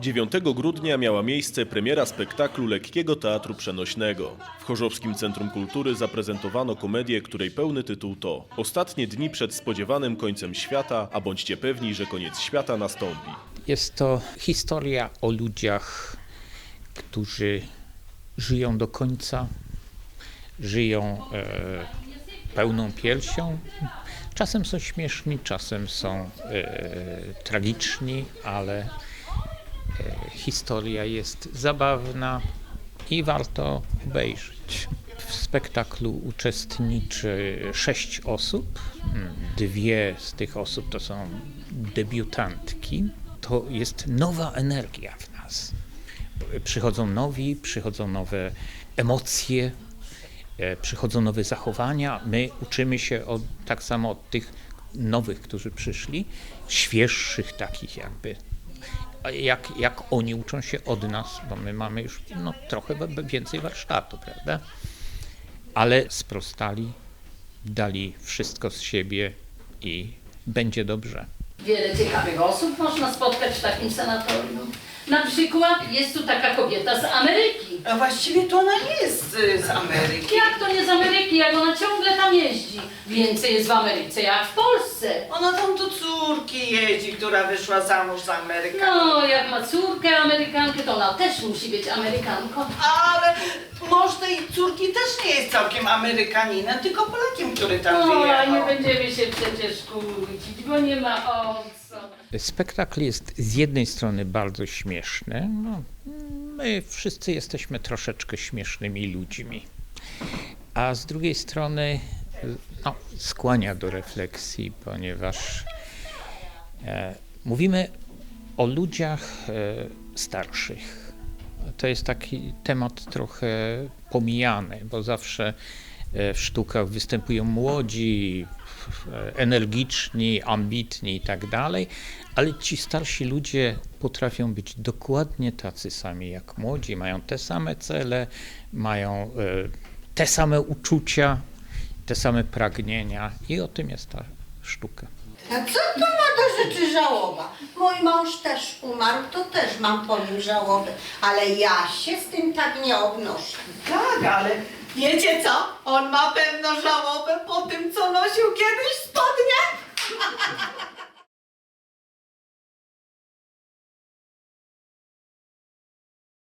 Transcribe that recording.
9 grudnia miała miejsce premiera spektaklu lekkiego teatru przenośnego. W Chorzowskim Centrum Kultury zaprezentowano komedię, której pełny tytuł to Ostatnie dni przed spodziewanym końcem świata, a bądźcie pewni, że koniec świata nastąpi. Jest to historia o ludziach, którzy żyją do końca, żyją e, pełną piersią. Czasem są śmieszni, czasem są e, tragiczni, ale historia jest zabawna i warto obejrzeć. W spektaklu uczestniczy sześć osób. Dwie z tych osób to są debiutantki. To jest nowa energia w nas. Przychodzą nowi, przychodzą nowe emocje, e, przychodzą nowe zachowania. My uczymy się od, tak samo od tych nowych, którzy przyszli, świeższych takich jakby. Jak, jak oni uczą się od nas, bo my mamy już no, trochę więcej warsztatu, prawda? Ale sprostali, dali wszystko z siebie i będzie dobrze. Wiele ciekawych osób można spotkać w takim sanatorium. Na przykład jest tu taka kobieta z Ameryki. A właściwie to ona nie jest y, z Ameryki. Jak to nie z Ameryki, jak ona ciągle tam jeździ? Więcej jest w Ameryce jak w Polsce. Ona tam do córki jeździ, która wyszła za mąż za Amerykanę. No, jak ma córkę Amerykankę, to ona też musi być Amerykanką. Ale mąż tej córki też nie jest całkiem Amerykaninem, tylko Polakiem, który tam No, a nie wyjechał. będziemy się przecież kłócić, bo nie ma o co. Spektakl jest z jednej strony bardzo śmieszny. No, my wszyscy jesteśmy troszeczkę śmiesznymi ludźmi. A z drugiej strony no, skłania do refleksji, ponieważ e, mówimy o ludziach e, starszych. To jest taki temat trochę pomijany, bo zawsze e, w sztukach występują młodzi, e, energiczni, ambitni i tak dalej, ale ci starsi ludzie potrafią być dokładnie tacy sami jak młodzi, mają te same cele, mają e, te same uczucia, te same pragnienia i o tym jest ta sztuka. A co to ma do żałoba? Mój mąż też umarł, to też mam po nim żałobę, ale ja się z tym tak nie obnoszę. Tak, ale wiecie co? On ma pewno żałobę po tym, co nosił kiedyś.